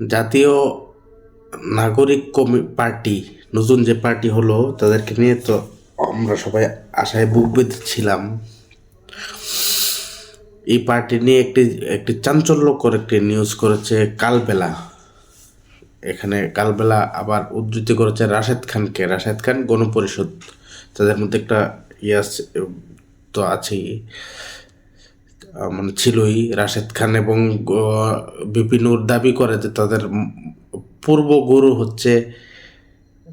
জাতীয় নাগরিক কমি পার্টি নতুন যে পার্টি হলো তাদেরকে নিয়ে তো আমরা সবাই আশায় বুক বেঁধেছিলাম। এই পার্টি নিয়ে একটি একটি চাঞ্চল্যকর একটি নিউজ করেছে কালবেলা। এখানে কালবেলা আবার উদ্ধৃতি করেছে রাশেদ খানকে। রাশেদ খান গণপরিষদ তাদের মধ্যে একটা ইয়ে আছে, তো আছেই। মানে ছিলই রাশেদ খান এবং বিপিনুর দাবি করে যে তাদের পূর্ব গুরু হচ্ছে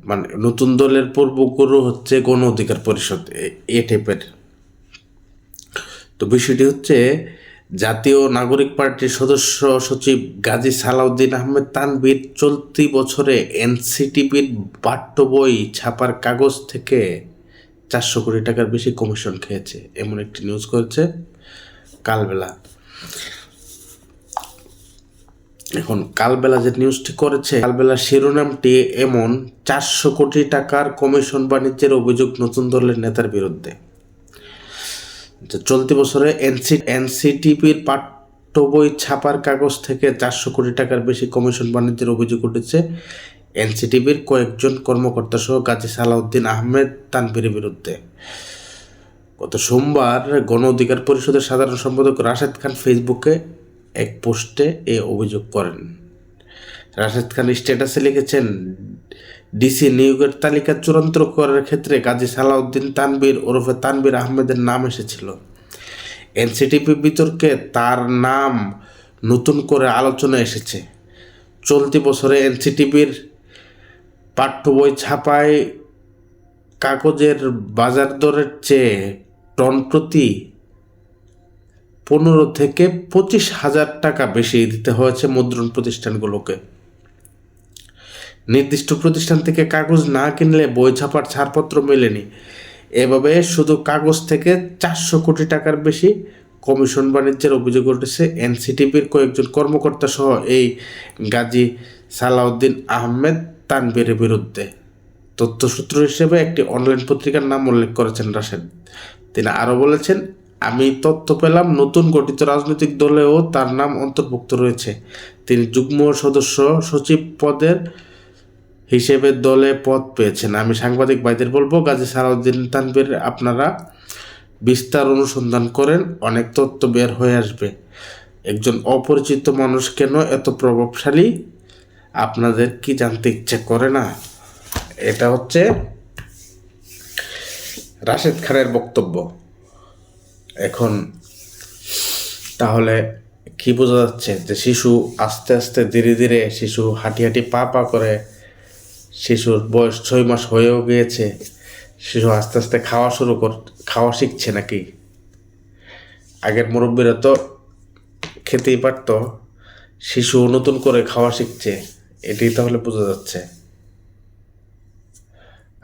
মানে নতুন দলের পূর্ব গুরু হচ্ছে গণ অধিকার পরিষদ এ- টাইপের। তো বিষয়টি হচ্ছে, জাতীয় নাগরিক পার্টির সদস্য সচিব গাজী সালাউদ্দিন আহমেদ তানভীর চলতি বছরে এনসিটিভির পাঠ্য বই ছাপার কাগজ থেকে চারশো কোটি টাকার বেশি কমিশন খেয়েছে। এমন একটি নিউজ করেছে। কালবেলা। এখন কালবেলা যে নিউজটি করেছে কালবেলা শিরোনামটি এমন, চারশো কোটি টাকার কমিশন বাণিজ্যের অভিযোগ নতুন দলের নেতার বিরুদ্ধে। চলতি বছরে এনসি, এনসিটিপির পাঠ্য বই ছাপার কাগজ থেকে চারশো কোটি টাকার বেশি কমিশন বাণিজ্যের অভিযোগ উঠেছে। এনসিটিভির কয়েকজন কর্মকর্তা সহ গাজী সালাউদ্দিন আহমেদ তানভীরের বিরুদ্ধে। গত সোমবার গণ অধিকার পরিষদের সাধারণ সম্পাদক রাশেদ খান ফেসবুকে এক পোস্টে এ অভিযোগ করেন। রাশেদ খান স্ট্যাটাসে লিখেছেন, ডিসি নিয়োগের তালিকা চূড়ান্ত করার ক্ষেত্রে কাজী সালাউদ্দিন তানবীর ওরফে তানবীর আহমেদের নাম এসেছিল। এনসিটিপি বিতর্কে তার নাম নতুন করে আলোচনা এসেছে। চলতি বছরে এনসিটিভির পাঠ্য বই ছাপায় কাগজের বাজার দরের চেয়ে টন প্রতি পনেরো থেকে পঁচিশ হাজার টাকা বেশি দিতে হয়েছে মুদ্রণ প্রতিষ্ঠানগুলোকে। নির্দিষ্ট প্রতিষ্ঠান থেকে কাগজ না কিনলে বই ছাপার ছাড়পত্র মেলেনি। এভাবে শুধু কাগজ থেকে চারশো কোটি টাকার বেশি কমিশন বাণিজ্যের অভিযোগ উঠেছে। এনসিটিভির কয়েকজন কর্মকর্তা সহ এই গাজী সালাউদ্দিন আহমেদ তানবীরের বিরুদ্ধে। তথ্যসূত্র হিসেবে একটি অনলাইন পত্রিকার নাম উল্লেখ করেছেন রাশেদ। তিনি আরও বলেছেন, আমি তথ্য পেলাম, নতুন গঠিত রাজনৈতিক দলেও তার নাম অন্তর্ভুক্ত রয়েছে। তিনি যুগ্ম সদস্য সচিব পদের হিসেবে দলে পদ পেয়েছেন। আমি সাংবাদিক ভাইদের বলব, গাজী সালাউদ্দিন তানবীর আপনারা বিস্তার অনুসন্ধান করেন, অনেক তথ্য বের হয়ে আসবে। একজন অপরিচিত মানুষ কেন এত প্রভাবশালী? আপনাদের কি জানতে ইচ্ছে করে না? এটা হচ্ছে রাশেদ খানের বক্তব্য। এখন তাহলে কি বোঝা যাচ্ছে যে শিশু আস্তে আস্তে ধীরে ধীরে শিশু হাঁটি হাঁটি পা পা করে শিশুর বয়স ছয় মাস হয়েও গিয়েছে, শিশু আস্তে আস্তে খাওয়া শুরু কর, খাওয়া শিখছে নাকি? আগের মুরব্বীরা তো খেতেই পারতো, শিশু নতুন করে খাওয়া শিখছে, এটি তাহলে বোঝা যাচ্ছে।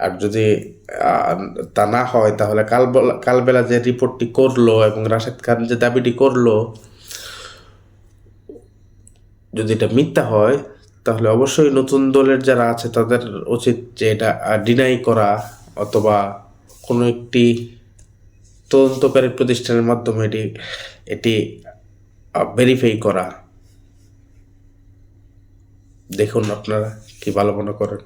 আর যদি তা না হয় তাহলে কাল কালবেলা যে রিপোর্টটি করল এবং রাশেদ খান যে দাবিটি করল, যদি এটা মিথ্যা হয়, তাহলে অবশ্যই নতুন দলের যারা আছে তাদের উচিত যে এটা ডিনাই করা অথবা কোনো একটি তদন্তকারী প্রতিষ্ঠানের মাধ্যমে এটি এটি ভেরিফাই করা। দেখুন আপনারা কি ভালো মনে করেন।